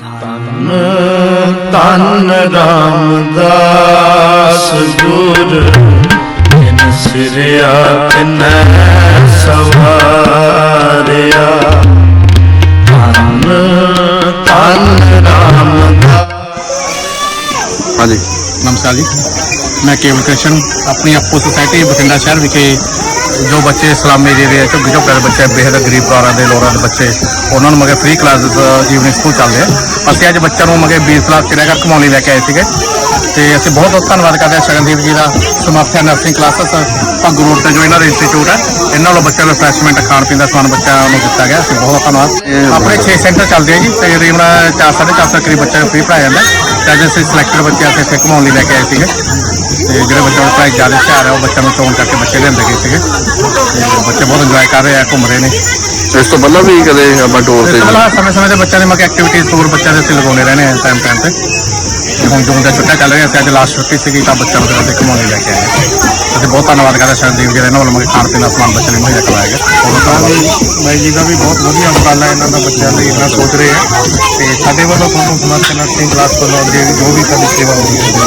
ਧੰਨ ਧੰਨ ਰਾਮਦਾਸ ਗੁਰ ਜਿਨ ਸਿਰਿਆ ਤਿਨੈ ਸਵਾਰਿਆ। ਧੰਨ ਧੰਨ ਰਾਮਦਾਸ। ਹਾਂਜੀ, ਨਮਸਕਾਰ ਜੀ। ਮੈਂ ਕੇਵਲ ਕ੍ਰਿਸ਼ਨ, ਆਪਣੀ ਆਪੋ ਸੁਸਾਇਟੀ ਬਠਿੰਡਾ ਸ਼ਹਿਰ ਵਿਖੇ ਜੋ ਬੱਚੇ ਇਸਲਾਮੀ ਜਿਹੜੇ ਝੁੱਗੀ ਝੋਪੜੇ ਦੇ ਬੱਚੇ, ਬੇਹਦ ਗਰੀਬ ਪਰਿਵਾਰਾਂ ਦੇ ਲੋਰਾਂ ਦੇ ਬੱਚੇ, ਉਹਨਾਂ ਨੂੰ ਮਗੇ ਫ੍ਰੀ ਕਲਾਸ ਈਵਨਿੰਗ ਸਕੂਲ ਚੱਲਦੇ ਆ ਅਸੀਂ ਅੱਜ ਬੱਚਿਆਂ ਨੂੰ ਮਗੇ 20 ਲੱਖ ਘਰ ਘਮਾਉਣੀ ਲੈ ਕੇ ਆਏ ਸੀਗੇ। ਤੇ ਅਸੀਂ ਬਹੁਤ ਬਹੁਤ ਧੰਨਵਾਦ ਕਰਦੇ ਹਾਂ ਸ਼ਗਨਦੀਪ ਜੀ ਦਾ ਸਮਰਥਿਆ ਨਰਸਿੰਗ ਕਲਾਸਸ ਭੰਗੂ ਰੋਡ ਤੇ ਜੋ ਇਹਨਾਂ ਦਾ ਇੰਸਟੀਚਿਊਟ ਹੈ ਇਹਨਾਂ ਵੱਲੋਂ ਬੱਚਿਆਂ ਨੂੰ ਰਿਫਰੈਸ਼ਮੈਂਟ ਖਾਣ ਪੀਣ ਦਾ ਸਮਾਨ ਬੱਚਿਆਂ ਨੂੰ ਦਿੱਤਾ ਗਿਆ। ਅਸੀਂ ਬਹੁਤ ਧੰਨਵਾਦ। ਆਪਣੇ 6 ਸੈਂਟਰ ਚੱਲਦੇ ਆ ਜੀ ਤੇ ਤਕਰੀਬਨ 4 4.5 ਕਰੀਬ ਬੱਚਿਆਂ ਨੂੰ ਫ੍ਰੀ ਪੜਾਇਆ ਜਾਂਦਾ। ਤੇ ਅੱਜ ਅਸੀਂ ਸਿਲੈਕਟਡ ਬੱਚੇ ਅਸੀਂ ਇੱਥੇ ਘੁਮਾਉਣ ਲਈ ਲੈ ਕੇ ਆਏ ਸੀਗੇ। ਤੇ ਜਿਹੜੇ ਬੱਚਿਆਂ ਨੂੰ ਪੜ੍ਹਾਈ ਜ਼ਿਆਦਾ ਹੁਸ਼ਿਆਰ ਹੈ ਉਹ ਬੱਚਿਆਂ ਨੂੰ ਚੋਣ ਕਰਕੇ ਬੱਚੇ ਲਿਆਂਦੇ ਗਏ ਸੀਗੇ। ਬੱਚੇ ਬਹੁਤ ਇੰਜੋਏ ਕਰ ਰਹੇ ਆ ਘੁੰਮ ਰਹੇ ਨੇ। ਇਸ ਤੋਂ ਪਹਿਲਾਂ ਵੀ ਕਦੇ ਆਪਾਂ ਟੂਰ ਤੇ ਇਸ ਵਾਲਾ ਸਮੇਂ ਸਮੇਂ ਤੇ ਬੱਚਿਆਂ ਦੇ ਮੱਕੇ ਐਕਟੀਵਿਟੀਜ਼ ਟੂਰ ਬੱਚਿਆਂ ਦੇ ਅਸੀਂ ਲਗਾਉਂਦੇ ਰਹਿੰਦੇ ਹਾਂ ਟਾਈਮ ਟਾਈਮ ਤੇ। ਤੇ ਹੁਣ ਜੂਨ ਦਾ ਛੁੱਟੀਆਂ ਚੱਲ ਰਹੀਆਂ ਸੀ, ਅੱਜ ਲਾਸਟ ਛੁੱਟੀ ਸੀਗੀ, ਤਾਂ ਬੱਚਿਆਂ ਨੂੰ ਫਿਰ ਅਸੀਂ ਘੁਮਾਉਣ ਲੈ ਕੇ ਆਏ। ਅਸੀਂ ਬਹੁਤ ਧੰਨਵਾਦ ਕਰਦੇ ਹਾਂ ਸ਼ਰਨਦੀਪ ਜੀ ਦਾ ਇਹਨਾਂ ਵੱਲੋਂ ਮਗੇ ਖਾਣ ਪੀਣ ਦਾ ਸਮਾਨ ਬੱਚਿਆਂ ਲਈ ਮੁਹੱਈਆ ਕਰਵਾਇਆ ਗਿਆ ਬਹੁਤ ਬਾਈ ਜੀ ਦਾ ਵੀ ਬਹੁਤ ਵਧੀਆ ਉਪਰਾਲਾ ਇਹਨਾਂ ਦਾ ਬੱਚਿਆਂ ਲਈ, ਇਹਨਾਂ ਸੋਚ ਰਹੇ ਆ ਤੇ ਸਾਡੇ ਵੱਲੋਂ ਤੁਹਾਨੂੰ ਸਮਰਥ ਨਰਸਿੰਗ ਕਲਾਸ ਵੱਲੋਂ ਅੱਗੇ ਜੋ ਵੀ ਸਾਡੀ ਸੇਵਾ ਹੋਈ ਹੈ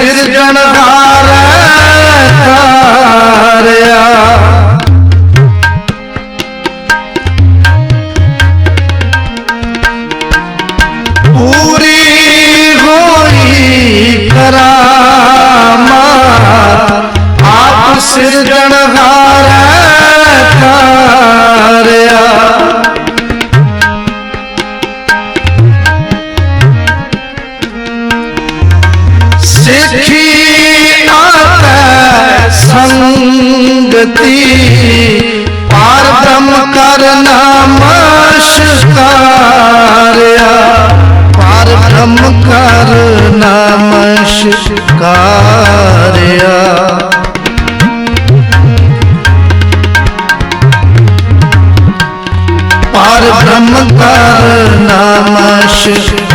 ਸਿਰਜਣਹਾਰ ਤਾਰਿਆ ਪੂਰੀ ਹੋਈ ਕਰਾ ਸਿੱਖੀ ਨਾਮੈ ਸੰਗਤੀ ਪਾਰ ਕਰ ਨਮਸਕਾਰਿਆ ਪਾਰ ਕਰ ਨਮਸਕਾਰਿਆ ਪਾਰ ਬ੍ਰਹਮ ਕਰ ਨਮਸਕਾਰ